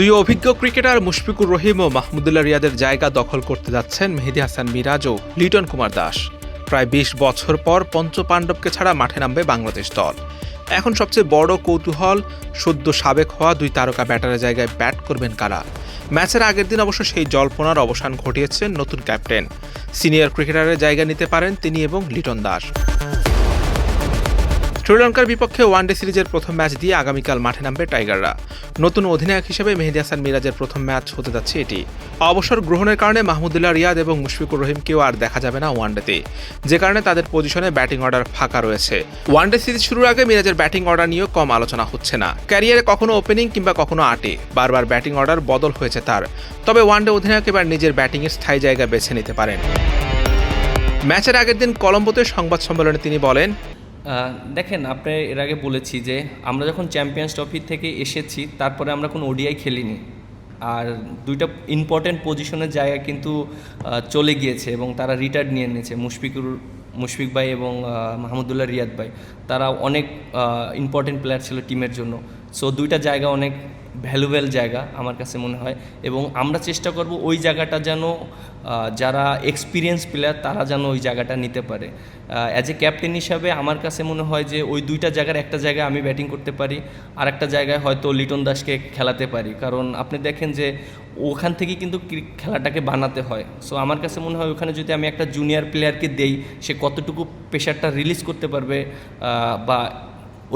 দুই অভিজ্ঞ ক্রিকেটার মুশফিকুর রহিম ও মাহমুদুল্লাহ রিয়াদের জায়গা দখল করতে যাচ্ছেন মেহেদি হাসান মিরাজ ও লিটন কুমার দাস। প্রায় বিশ বছর পর পঞ্চ পাণ্ডবকে ছাড়া মাঠে নামবে বাংলাদেশ দল। এখন সবচেয়ে বড় কৌতূহল, সদ্য সাবেক হওয়া দুই তারকা ব্যাটারের জায়গায় ব্যাট করবেন কারা? ম্যাচের আগের দিন অবশ্য সেই জল্পনার অবসান ঘটিয়েছেন নতুন ক্যাপ্টেন। সিনিয়র ক্রিকেটারের জায়গা নিতে পারেন তিনি এবং লিটন দাস। শ্রীলঙ্কার বিপক্ষে ওয়ানডে সিরিজের প্রথম ম্যাচ দিয়ে আগামীকাল মাঠে নামবে টাইগাররা। নতুন অধিনায়ক হিসেবে মেহেদি হাসান মিরাজের প্রথম ম্যাচ হতে যাচ্ছে এটি। অবসর গ্রহণের কারণে মাহমুদুল্লাহ রিয়াদ এবং মুশফিকুর রহিমকেও আর দেখা যাবে না ওয়ানডেতে। যে কারণে তাদের পজিশনে ব্যাটিং অর্ডার ফাঁকা রয়েছে। ওয়ানডে সিরিজ শুরুর আগে মিরাজের ব্যাটিং অর্ডার নিয়েও কম আলোচনা হচ্ছে না। ক্যারিয়ারে কখনো ওপেনিং কিংবা কখনো আটে। বারবার ব্যাটিং অর্ডার বদল হয়েছে তার। তবে ওয়ানডে অধিনায়ক এবার নিজের ব্যাটিংয়ের স্থায়ী জায়গা বেছে নিতে পারেন। ম্যাচের আগের দিন কলম্বোতে সংবাদ সম্মেলনে তিনি বলেন দেখেন আপনি এর আগে বলেছি যে আমরা যখন চ্যাম্পিয়ন্স ট্রফি থেকে এসেছি, তারপরে আমরা কোনো ওডিআই খেলিনি। আর দুইটা ইম্পর্টেন্ট পজিশনের জায়গা কিন্তু চলে গিয়েছে এবং তারা রিটায়ার্ড নিয়ে নিয়েছে। মুশফিকুর, মুশফিক ভাই এবং মাহমুদুল্লাহ রিয়াদ ভাই। তারা অনেক ইম্পর্টেন্ট প্লেয়ার ছিল টিমের জন্য। সো দুইটা জায়গা অনেক ভ্যালুয়েবল জায়গা আমার কাছে মনে হয় এবং আমরা চেষ্টা করব ওই জায়গাটা যেন যারা এক্সপিরিয়েন্স প্লেয়ার তারা যেন ওই জায়গাটা নিতে পারে। অ্যাজ এ ক্যাপ্টেন হিসাবে আমার কাছে মনে হয় যে ওই দুইটা জায়গার একটা জায়গায় আমি ব্যাটিং করতে পারি আর একটা জায়গায় হয়তো লিটন দাসকে খেলাতে পারি। কারণ আপনি দেখেন যে ওখান থেকে কিন্তু খেলাটাকে বানাতে হয়। সো আমার কাছে মনে হয় ওখানে যদি আমি একটা জুনিয়র প্লেয়ারকে দেই, সে কতটুকু প্রেশারটা রিলিজ করতে পারবে বা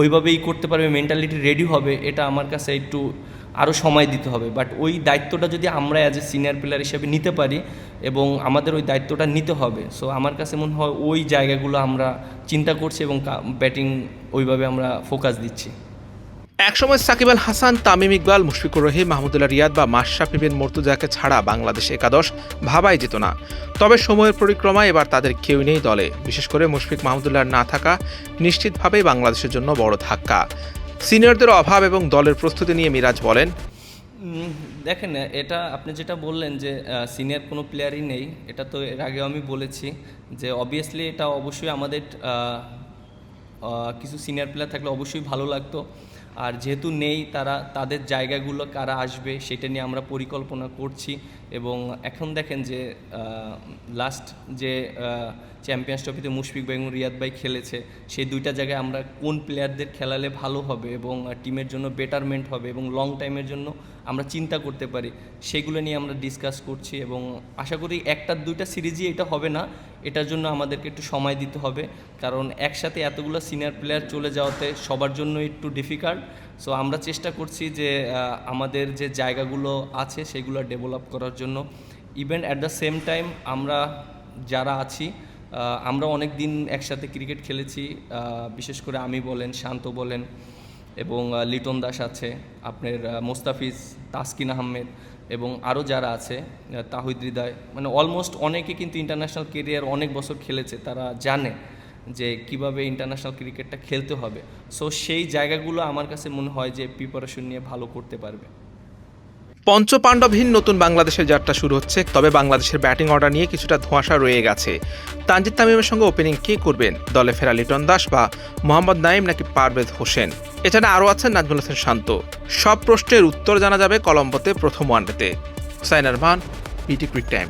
ওইভাবেই করতে পারবে মেন্টালিটি রেডি হবে, এটা আমার কাছে একটু আরও সময় দিতে হবে। বাট ওই দায়িত্বটা যদি আমরা অ্যাজ এ সিনিয়র প্লেয়ার হিসেবে নিতে পারি এবং আমাদের ওই দায়িত্বটা নিতে হবে সো আমার কাছে মনে হয় ওই জায়গাগুলো আমরা চিন্তা করছি এবং ব্যাটিং ওইভাবে আমরা ফোকাস দিচ্ছি। একসময় সাকিব আল হাসান, তামিম ইকবাল, মুশফিকুর রহিম, মাহমুদুল্লাহ রিয়াদ বা মাশরাফি বিন মর্তুজাকে ছাড়া বাংলাদেশ একাদশ ভাবাই যেত না। তবে সময়ের পরিক্রমায় এবার তাদের কেউ নেই দলে। বিশেষ করে মুশফিক মাহমুদুল্লাহ না থাকা নিশ্চিতভাবেই বাংলাদেশের জন্য বড় ধাক্কা। সিনিয়রদের অভাব এবং দলের প্রস্তুতি নিয়ে মিরাজ বলেন দেখেন, এটা আপনি যেটা বললেন যে সিনিয়র কোনো প্লেয়ারই নেই, এটা তো এর আগেও আমি বলেছি যে অবভিয়াসলি এটা অবশ্যই আমাদের কিছু সিনিয়র প্লেয়ার থাকলে অবশ্যই ভালো লাগতো। আর যেহেতু নেই, তারা, তাদের জায়গাগুলো কারা আসবে সেটা নিয়ে আমরা পরিকল্পনা করছি এবং এখন দেখেন যে লাস্ট যে চ্যাম্পিয়ন্স ট্রফিতে মুশফিক ভাই এবং রিয়াদ ভাই খেলেছে, সেই দুইটা জায়গায় আমরা কোন প্লেয়ারদের খেলালে ভালো হবে এবং টিমের জন্য বেটারমেন্ট হবে এবং লং টাইমের জন্য আমরা চিন্তা করতে পারি। সেগুলো নিয়ে আমরা ডিসকাস করছি এবং আশা করি একটা দুইটা সিরিজই এটা হবে না। এটার জন্য আমাদেরকে একটু সময় দিতে হবে। কারণ একসাথে এতগুলো সিনিয়র প্লেয়ার চলে যাওয়াতে সবার জন্য একটু ডিফিকাল্ট সো আমরা চেষ্টা করছি যে আমাদের যে জায়গাগুলো আছে সেগুলো ডেভেলপ করার জন্য। Even at the same time আমরা যারা আছি আমরা অনেক দিন একসাথে ক্রিকেট খেলেছি। বিশেষ করে আমি বলেন, শান্ত বলেন। এবং লিটন দাস আছে, আপনার মোস্তাফিজ, তাসকিন আহমেদ এবং আরও যারা আছে তাহিদ হৃদয়। মানে অলমোস্ট অনেকে কিন্তু ইন্টারন্যাশনাল কেরিয়ার অনেক বছর খেলেছে, তারা জানে যে কীভাবে ইন্টারন্যাশনাল ক্রিকেটটা খেলতে হবে। সো সেই জায়গাগুলো আমার কাছে মনে হয় যে প্রিপারেশন নিয়ে ভালো করতে পারবে। পঞ্চ পাণ্ডবহীন নতুন বাংলাদেশের যাত্রা শুরু হচ্ছে, তবে বাংলাদেশের ব্যাটিং অর্ডার নিয়ে কিছুটা ধোঁয়াশা রয়ে গেছে। তানজিদ তামিমের সঙ্গে ওপেনিং কে করবেন, দলে ফেরা লিটন দাস বা মোহাম্মদ নাইম নাকি পারভেজ হোসেন? এছাড়া আরও আছেন নাজমুল হোসেন শান্ত। সব প্রশ্নের উত্তর জানা যাবে কলম্বোতে প্রথম ওয়ানডেতে। Hussain Arman PT cric time.